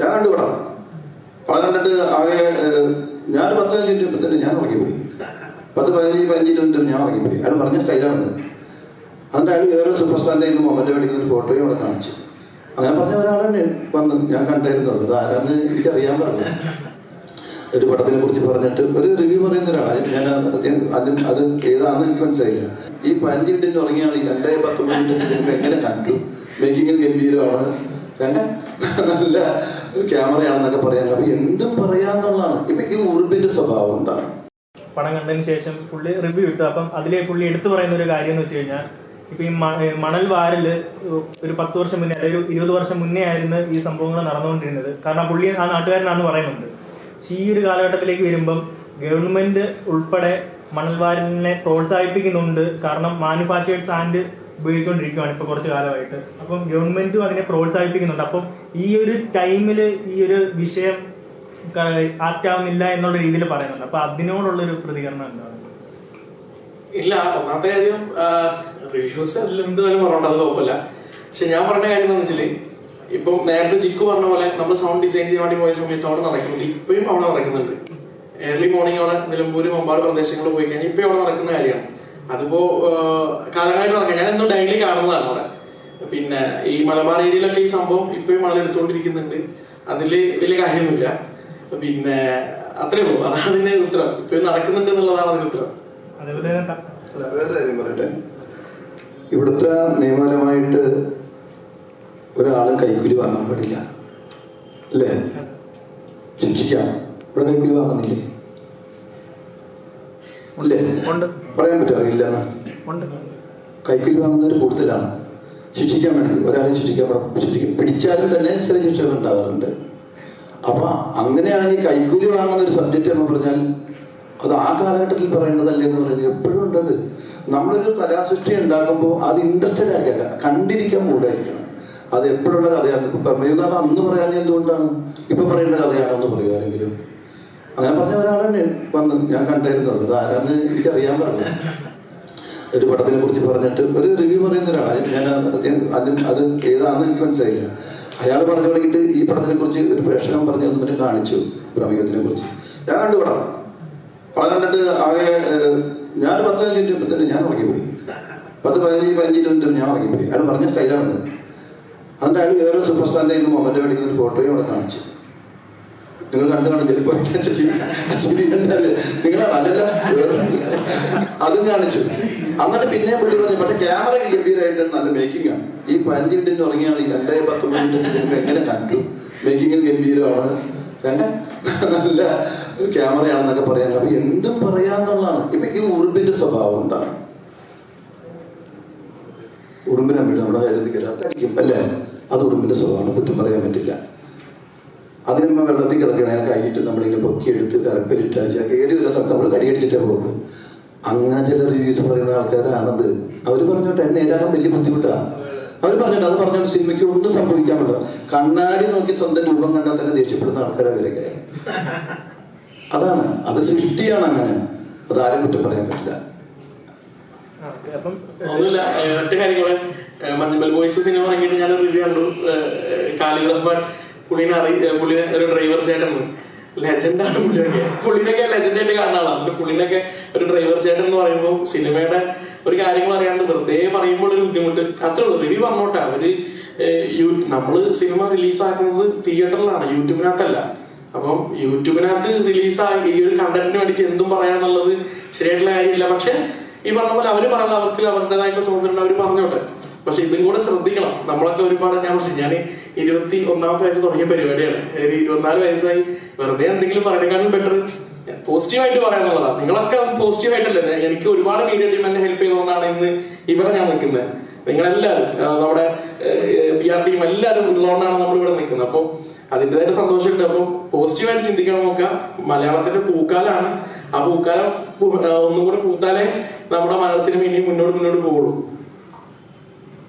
ഞാൻ കണ്ടു പടം. പടം കണ്ടിട്ട് ആകെ ഞാൻ പത്ത് പതിനഞ്ച് തന്നെ ഞാൻ ഉറങ്ങിപ്പോയി. പത്ത് പതിനഞ്ച് പതിനഞ്ച് മിനിറ്റ് ഞാൻ ഉറങ്ങിപ്പോയി. അയാൾ പറഞ്ഞ സ്റ്റൈലാണത്. അതിന്റെ അയാൾ വേറെ സൂപ്പർ സ്റ്റാറിന്റെ ഇന്ന് മൊമെന്റ് ഒരു ഫോട്ടോയും അവിടെ കാണിച്ചു. അങ്ങനെ പറഞ്ഞ ഒരാളെന്നെ വന്ന് ഞാൻ കണ്ടായിരുന്നു അത്. ആരാന്ന് എനിക്കറിയാൻ പാടില്ല. ഒരു പടത്തിനെ കുറിച്ച് പറഞ്ഞിട്ട് ഒരു റിവ്യൂ പറയുന്ന ഒരാൾ ഞാൻ അതിന് അത് ഏതാണെന്ന് എനിക്ക് മനസ്സിലായില്ല. ഈ പതിനഞ്ച് മിനിറ്റിന് ഉറങ്ങിയ ഈ രണ്ടേ പത്തൊമ്പത് മിനിറ്റ് എങ്ങനെ കണ്ടു? മേക്കിങ്ങിന് ഗംഭീരമാണ്? നല്ല ക്യാമറയാണെന്നൊക്കെ പറയാൻ അപ്പൊ എന്തും പറയാന്നുള്ളതാണ്. ഇപ്പൊ ഈ ഉറുപ്പിന്റെ സ്വഭാവം എന്താണ്? പടം കണ്ടതിന് ശേഷം പുള്ളി റിവ്യൂ ഇട്ടു. അപ്പം അതിലേ പുള്ളി എടുത്തു പറയുന്ന ഒരു കാര്യം എന്ന് വെച്ച് കഴിഞ്ഞാൽ ഇപ്പൊ ഈ മണൽ വാരൽ ഒരു പത്ത് വർഷം മുന്നേ അല്ലെങ്കിൽ ഒരു ഇരുപത് വർഷം മുന്നേ ആയിരുന്നു ഈ സംഭവങ്ങൾ നടന്നുകൊണ്ടിരുന്നത്. കാരണം പുള്ളി ആ നാട്ടുകാരനാണെന്ന് പറയുന്നുണ്ട്. പക്ഷെ ഈ ഒരു കാലഘട്ടത്തിലേക്ക് വരുമ്പം ഗവൺമെന്റ് ഉൾപ്പെടെ മണൽ വാരലിനെ പ്രോത്സാഹിപ്പിക്കുന്നുണ്ട്. കാരണം മാനുഫാക്ചേഴ്സ് ആൻഡ് ഉപയോഗിച്ചുകൊണ്ടിരിക്കുകയാണ് ഇപ്പൊ കുറച്ച് കാലമായിട്ട്. അപ്പം ഗവൺമെന്റും അതിനെ പ്രോത്സാഹിപ്പിക്കുന്നുണ്ട്. അപ്പം ഈ ഒരു ടൈമിൽ ഈ ഒരു വിഷയം ആറ്റാവുന്നില്ല എന്നുള്ള രീതിയിൽ പറയുന്നുണ്ട്. അപ്പൊ അതിനോടുള്ളൊരു പ്രതികരണം എന്താണ്? ഇല്ല ഒന്നാമത്തെ കാര്യം റിവ്യൂസ് അതിൽ എന്ത് വേണം പറഞ്ഞത് കുഴപ്പമില്ല. പക്ഷെ ഞാൻ പറഞ്ഞ കാര്യം എന്താണെന്ന് വെച്ചാൽ ഇപ്പം നേരത്തെ ജിക്കു പറഞ്ഞ പോലെ നമ്മൾ സൗണ്ട് ഡിസൈൻ ചെയ്യാൻ വേണ്ടി പോയ സമയത്ത് അവിടെ നടക്കുന്നുണ്ട്. ഇപ്പോഴും അവിടെ നടക്കുന്നുണ്ട്. ഏർലി മോർണിംഗ് അവിടെ നിലമ്പൂര് മമ്പാട് പ്രദേശങ്ങളിൽ പോയി കഴിഞ്ഞാൽ ഇപ്പോഴും അവിടെ നടക്കുന്ന കാര്യമാണ്. അതിപ്പോ കാലങ്ങളായിട്ട് നടക്കാം ഞാൻ എന്നും ഡെയിലി കാണുന്നതാണ് അവിടെ. പിന്നെ ഈ മലബാർ ഏരിയയിലൊക്കെ ഈ സംഭവം ഇപ്പോഴും മണൽ എടുത്തുകൊണ്ടിരിക്കുന്നുണ്ട്. അതിൽ വലിയ കാര്യമൊന്നുമില്ല. പിന്നെ അത്രേ ഉള്ളൂ. അതാണ് അതിന്റെ ഉത്തരം. ഇപ്പൊ നടക്കുന്നുണ്ട് എന്നുള്ളതാണ് അതിന്റെ ഉത്തരം. വേറെ കാര്യം പറയട്ടെ. ഇവിടുത്തെ നിയമപരമായിട്ട് ഒരാളും കൈക്കൂലി വാങ്ങാൻ പാടില്ല. അല്ലേ? ശിക്ഷിക്കാം. ഇവിടെ കൈക്കൂലി വാങ്ങുന്നില്ലേ? ഉണ്ട്. പറയാൻ പറ്റുമോ? ഉണ്ട്. കൈക്കൂലി വാങ്ങുന്നവർ കൂടുതലാണ്. ശിക്ഷിക്കാൻ വേണ്ടി ഒരാളെ ശിക്ഷിക്കാൻ ശിക്ഷിക്കും പിടിച്ചാലും തന്നെ ചില ശിക്ഷകൾ ഉണ്ടാകാറുണ്ട് അപ്പൊ അങ്ങനെയാണെങ്കിൽ കൈക്കൂലി വാങ്ങുന്ന ഒരു സബ്ജക്റ്റ് എന്ന് പറഞ്ഞാൽ അത് ആ കാലഘട്ടത്തിൽ പറയേണ്ടതല്ലേ എന്ന് പറയുന്നത് എപ്പോഴും ഉണ്ടത്. നമ്മളൊരു കലാസൃഷ്ടി ഉണ്ടാക്കുമ്പോൾ അത് ഇൻട്രസ്റ്റഡ് ആയിരിക്കില്ല. കണ്ടിരിക്കാൻ മൂടായിരിക്കണം അത് എപ്പോഴുള്ള കഥയാണ്. ഇപ്പൊ ബ്രഹ്മയുഗാഥ അന്ന് പറയാൻ എന്തുകൊണ്ടാണ്? ഇപ്പൊ പറയേണ്ട കഥയാണോ എന്ന് പറയുക ആരെങ്കിലും അങ്ങനെ പറഞ്ഞ ഒരാളെന്നെ വന്ന് ഞാൻ കണ്ടായിരുന്നു. അത് ആരാന്ന് എനിക്കറിയാൻ പാടില്ല. ഒരു പടത്തിനെ കുറിച്ച് പറഞ്ഞിട്ട് ഒരു റിവ്യൂ പറയുന്ന ഒരാൾ ഞാൻ അതിന് അത് ഏതാണെന്ന് എനിക്ക് മനസ്സിലായില്ല. അയാൾ പറഞ്ഞു തുടങ്ങിയിട്ട് ഈ പടത്തിനെ കുറിച്ച് ഒരു പ്രേക്ഷകൻ പറഞ്ഞു അത് പിന്നെ കാണിച്ചു പ്രമേയത്തിനെ കുറിച്ച്. ഞാൻ കണ്ടു പടം. പടം കണ്ടിട്ട് ആകെ ഞാൻ പത്ത് പതിനഞ്ച് മിനിറ്റ് തന്നെ ഞാൻ ഉറങ്ങിപ്പോയി. പത്ത് പതിനഞ്ച് പതിനഞ്ച് മിനിറ്റ് ഞാൻ ഉറങ്ങിപ്പോയി. അയാൾ പറഞ്ഞ സ്റ്റൈലാണത് അതിന്റെ അയാൾ വേറെ സൂപ്പർ സ്റ്റാറിന്റെ ഇന്ന് മൊമെന്റ് മേടിക്കുന്ന ഒരു ഫോട്ടോയും അവിടെ കാണിച്ചു. നിങ്ങൾ കണ്ടു കാണും ചിലപ്പോ. അല്ലല്ല വേറെ അതും കാണിച്ചു. എന്നിട്ട് പിന്നെ പുള്ളി പറഞ്ഞു പക്ഷെ ക്യാമറ ഗംഭീരമായിട്ട് നല്ല മേക്കിംഗ് ആണ്. ഈ പതിനഞ്ച് മിനിറ്റിന് ഉറങ്ങിയ ഈ രണ്ടേ പത്തൊമ്പത് മിനിറ്റ് ചിലപ്പോൾ എങ്ങനെ കണ്ടു? മേക്കിംഗ് ഗംഭീരമാണ്? നല്ല ക്യാമറയാണെന്നൊക്കെ പറയാൻ. അപ്പൊ എന്തും പറയാന്നുള്ളതാണ്. ഇപ്പൊ ഈ ഉറുമ്പിന്റെ സ്വഭാവം എന്താണ്? ഉറുമ്പിനെ വീട് നമ്മുടെ കാര്യത്തിൽ അല്ലേ? അത് ഉറുമ്പിന്റെ സ്വഭാവമാണ്. കുറ്റം പറയാൻ പറ്റില്ല. അതിനമ്മ വെള്ളത്തിൽ കിടക്കണ കൈയിട്ട് നമ്മളിങ്ങനെ പൊക്കിയെടുത്ത് കറപ്പിലിട്ട് കയറി വല്ല സ്ഥലത്ത് നമ്മൾ കടിയടിച്ചിട്ടേ പോകുള്ളൂ അങ്ങനെ ചില റിവ്യൂസ് പറയുന്ന ആൾക്കാരാണത്. അവർ പറഞ്ഞോട്ടെ എന്നെ ഏതാകും വലിയ ബുദ്ധിമുട്ടാണ് അവർ പറഞ്ഞോട്ടെ അത് പറഞ്ഞ സിനിമയ്ക്ക് ഒന്നും സംഭവിക്കാൻ പറ്റില്ല കണ്ണാടി നോക്കി സ്വന്തം രൂപം കണ്ടാൽ തന്നെ ദേഷ്യപ്പെടുന്ന ആൾക്കാരെ ഇവരൊക്കെ അതാണ്. അത് സൃഷ്ടിയാണ് അങ്ങനെ. അത് ആരും കുറ്റം പറയാൻ പറ്റില്ല. ഒന്നുമില്ല ഒറ്റ കാര്യം മഞ്ഞുമൽ ബോയ്സ് സിനിമ ഇറങ്ങിയിട്ട് ഞാൻ റിവ്യൂ കണ്ടു. ഖാലിദ് റഹ്മാൻ പുള്ളിനെ അറി പുള്ളിനെ ഒരു ഡ്രൈവർ ചേട്ടൻ ലെജൻഡാണ് പുള്ളിയൊക്കെ. പുള്ളിനൊക്കെ ലെജൻഡായിട്ട് കാണുന്ന ആളാണ്. പുള്ളിനൊക്കെ ഒരു ഡ്രൈവർ ചേട്ടൻ എന്ന് പറയുമ്പോൾ സിനിമയുടെ ഒരു കാര്യങ്ങൾ അറിയാണ്ട് വെറുതെ പറയുമ്പോൾ ഒരു ബുദ്ധിമുട്ട്. അത്രേ ഉള്ളൂ. റിവ്യൂ പറഞ്ഞോട്ടെ അവർ നമ്മൾ സിനിമ റിലീസാക്കുന്നത് തിയേറ്ററിലാണ് യൂട്യൂബിനകത്തല്ല അപ്പം യൂട്യൂബിനകത്ത് റിലീസായി ഈ ഒരു കണ്ടന്റിന് വേണ്ടിയിട്ട് എന്തും പറയാന്നുള്ളത് ശരിയായിട്ടുള്ള കാര്യമില്ല. പക്ഷെ ഈ പറഞ്ഞ പോലെ അവർ പറയുന്നത് അവർക്ക് അവരുടേതായിട്ടുള്ള സ്വാതന്ത്ര്യം അവർ പറഞ്ഞോട്ടെ. പക്ഷെ ഇതും കൂടെ ശ്രദ്ധിക്കണം. നമ്മളൊക്കെ ഒരുപാട് ഞാൻ പറഞ്ഞു ഞാൻ ഇരുപത്തി ഒന്നാമത്തെ വയസ്സ് തുടങ്ങിയ പരിപാടിയാണ്. ഒരു ഇരുപത്തിനാല് വയസ്സായി. വെറുതെ എന്തെങ്കിലും പറയണേക്കാളും ബെറ്റർ പോസിറ്റീവായിട്ട് പറയാന്നുള്ളതാണ് നിങ്ങളൊക്കെ പോസിറ്റീവായിട്ടല്ലേ എനിക്ക് ഒരുപാട് മീഡിയ ടീം എന്നെ ഹെൽപ്പ് ചെയ്തുകൊണ്ടാണ് ഇന്ന് ഇവിടെ ഞാൻ നിൽക്കുന്നത്. നിങ്ങളെല്ലാവരും നമ്മുടെ പി ആർ ടീം എല്ലാവരും ഉള്ളതുകൊണ്ടാണ് നമ്മൾ ഇവിടെ നിൽക്കുന്നത്. അപ്പോൾ അതിന്റെതായിട്ട് സന്തോഷമുണ്ട്. അപ്പോൾ പോസിറ്റീവായിട്ട് ചിന്തിക്കാൻ നോക്കാം മലയാളത്തിന്റെ പൂക്കാലാണ്. ആ പൂക്കാലം ഒന്നും കൂടെ പൂത്താലേ നമ്മുടെ മലയാള സിനിമ ഇനി മുന്നോട്ട് മുന്നോട്ട് പോകുള്ളൂ.